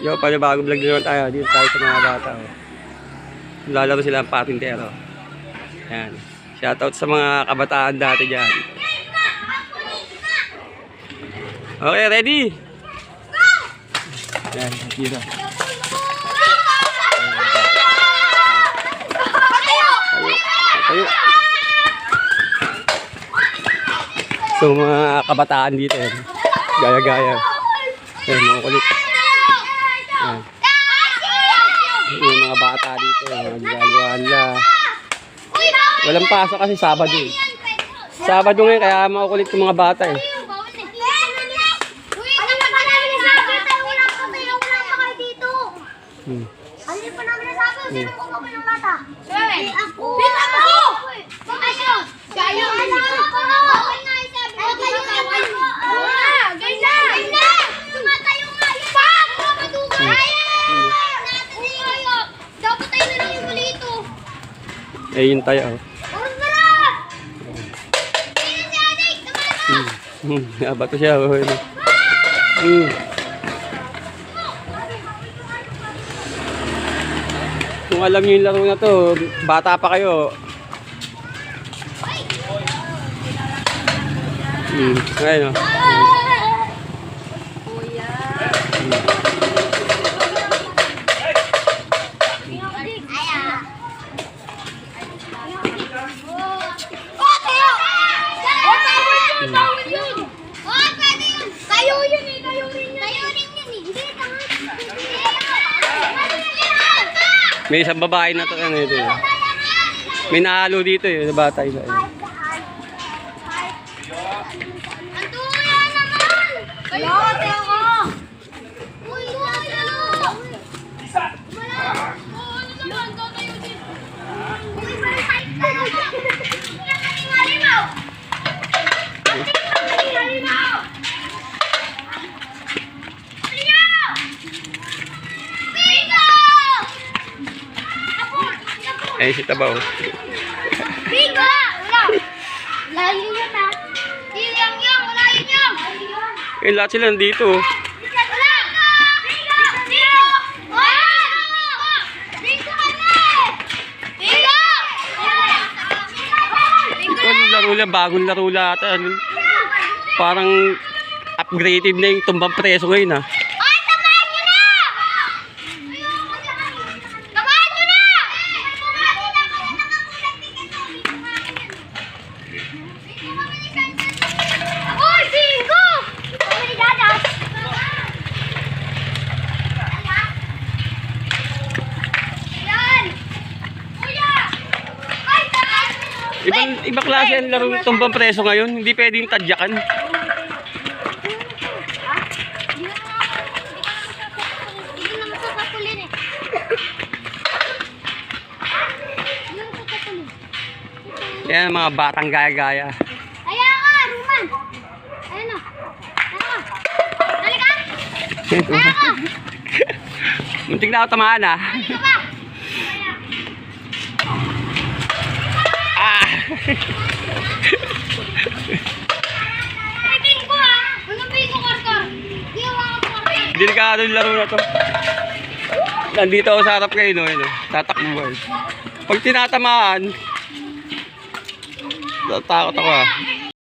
Yo, panibago vlog na naman tayo. Dito tayo sa mga bata. Oh. Lalaro sila ang patintero. Ayan. Shoutout sa mga kabataan dati dyan. Okay, ready? Ayan, dito. Tayo. So, mga kabataan dito. Gaya-gaya. Ayan, mga kulit. Ayan. Yung mga bata dito. Ginagawa nila. Walang pasok kasi Sabado eh. Sabado ngayon, kaya makukulit yung mga bata eh. Hmm. Ano pa namin nasabi? Sino po kami ng mata? Ako! Bisa mo! Kayo! Kayo! Ano? Okay nga yung sabi ko. Kayo naman! Ganda! Ganda! Tumatayo nga! Pak! Mga madugay! Natin yung kayo! Dapat tayo na lang yung bulito! Eh, yun tayo. oh. Hmm. Hmm. Nabato siya. oh, yun. Hmm. Kung alam niyo yung laro na to, bata pa kayo. Hmm. Ayun. Oh, May isang babae na to. Ano, ito. May nahalo dito eh. Bata isa. eh. Eh, si Tabaw. Bingo! Wala! Layo yun ah! Yung yang! Wala yun yang! Eh, lahat sila nandito. Wala! Bingo! Bingo! Oh! Bingo ka na! Bingo! Ito, laro lang. Bagong laro lahat. Ano, parang upgraded na yung tumbang preso ngayon ah. Ibang, ibang klase ang laro ng tumbang preso ngayon. Hindi pwedeng tadyakan. Yan, mga batang gaya-gaya. Ayan ka, Ruman. Ayan o. Ayan ka. Dali ka. Ayan ka. Muntik na ako tamaan ah. Dali ka ba? Delikado yung laro na to. Nandito ako sa harap kayo, no? Yun. Tatakbo ba? Pag tinatamaan, tatakot ako ah.